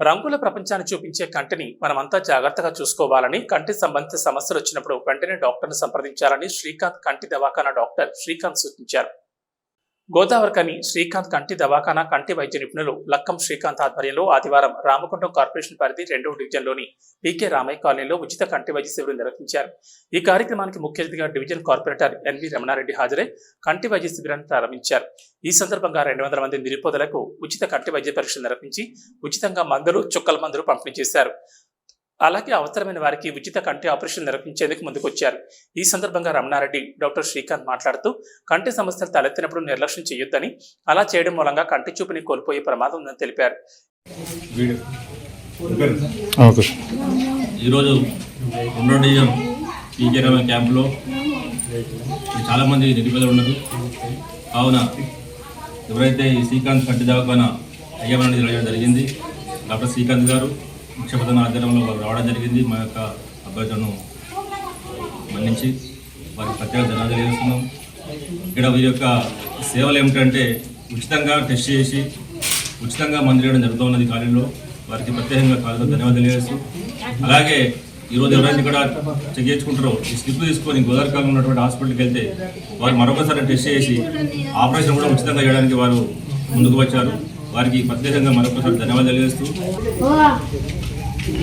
రంగుల ప్రపంచాన్ని చూపించే కంటిని మనమంతా జాగ్రత్తగా చూసుకోవాలని కంటి సంబంధిత సమస్యలు వచ్చినప్పుడు వెంటనే డాక్టర్ను సంప్రదించాలని శ్రీకాంత్ కంటి దవాఖానా డాక్టర్ శ్రీకాంత్ సూచించారు. గోదావరికని శ్రీకాంత్ కంటి దవాఖానా కంటి వైద్య నిపుణులు లక్కం శ్రీకాంత్ ఆధ్వర్యంలో ఆదివారం రామకుంటం కార్పొరేషన్ పరిధి రెండవ డివిజన్లోని పీకే రామయ్య కాలనీలో ఉచిత కంటి వైద్య శిబిరం నిర్వహించారు. ఈ కార్యక్రమానికి ముఖ్య అతిథిగా డివిజన్ కార్పొరేటర్ ఎన్వి రమణారెడ్డి హాజరై కంటి వైద్య శిబిరాన్ని ప్రారంభించారు. ఈ సందర్భంగా రెండు వందల మంది నిరుపేదలకు ఉచిత కంటి వైద్య పరీక్షలు నిర్వహించి ఉచితంగా మందులు చుక్కల మందులు పంపిణీ చేశారు. అలాగే అవసరమైన వారికి ఉచిత కంటి ఆపరేషన్ నిర్వహించేందుకు ముందుకొచ్చారు. ఈ సందర్భంగా రమణారెడ్డి డాక్టర్ శ్రీకాంత్ మాట్లాడుతూ కంటి సమస్యలు తలెత్తినప్పుడు నిర్లక్ష్యం చేయొద్దని అలా చేయడం మూలంగా కంటి చూపుని కోల్పోయే ప్రమాదం ఉందని తెలిపారు. ఈరోజు రెండో డివిజన్ పీకే రమణ క్యాంపులో చాలామంది నిరుపేదలు ఉన్నారు. కావున ఎవరైతే ఈ శ్రీకాంత్ కంటి దవాఖాన అయ్యమని జరిగింది డాక్టర్ శ్రీకాంత్ గారు ముఖ్యప్రధాన ఆధ్వర్యంలో వారు రావడం జరిగింది. మా యొక్క అభ్యర్థులను మన్నించి వారికి ప్రత్యేక ధన్యవాదాలు చేస్తున్నాం ఇక్కడ వీరి యొక్క సేవలు ఏమిటంటే ఉచితంగా టెస్ట్ చేసి ఉచితంగా మందు చేయడం జరుగుతున్నది కాలేజీలో వారికి ప్రత్యేకంగా కాలేజీలో ధన్యవాదాలు చేస్తూ అలాగే ఈరోజు ఎవరైనా ఇక్కడ చెక్ చేసుకుంటారో ఈ స్లిప్ తీసుకొని గోదావరికాలంలో ఉన్నటువంటి హాస్పిటల్కి వెళ్తే వారు మరొకసారి టెస్ట్ చేసి ఆపరేషన్ కూడా ఉచితంగా చేయడానికి వారు ముందుకు వచ్చారు. వారికి ప్రత్యేకంగా మరొకసారి ధన్యవాదాలు తెలియజేస్తూ.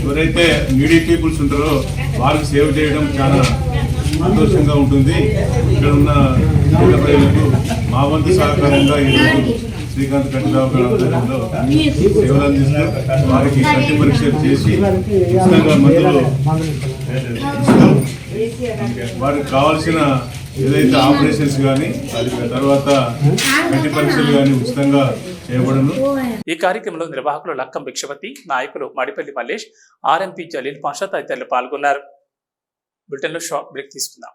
ఎవరైతే నీడీ పీపుల్స్ ఉంటారో వారికి సేవ్ చేయడం చాలా సంతోషంగా ఉంటుంది. ఇక్కడ ఉన్న పేద ప్రజలకు మా వంతు సహకారంగా ఈరోజు శ్రీకాంత్ కట్టిరావు గారి ఆధ్వర్యంలో సేవలు అందిస్తూ వారికి కంటి పరీక్షలు చేసి ఉచితంగా మందులు వారికి కావాల్సిన ఏదైతే ఆపరేషన్స్ కానీ తర్వాత కంటి పరీక్షలు కానీ ఉచితంగా చేయబడను. ఈ కార్యక్రమంలో నిర్వాహకులు లక్కం భిక్షపతి నాయకులు మడిపల్లి మల్లేష్ ఆర్ఎంపీ జలీల్ పాషా తదితరులు పాల్గొన్నారు. బ్రిటన్లో షాక్ బ్రేక్ తీసుకుందాం.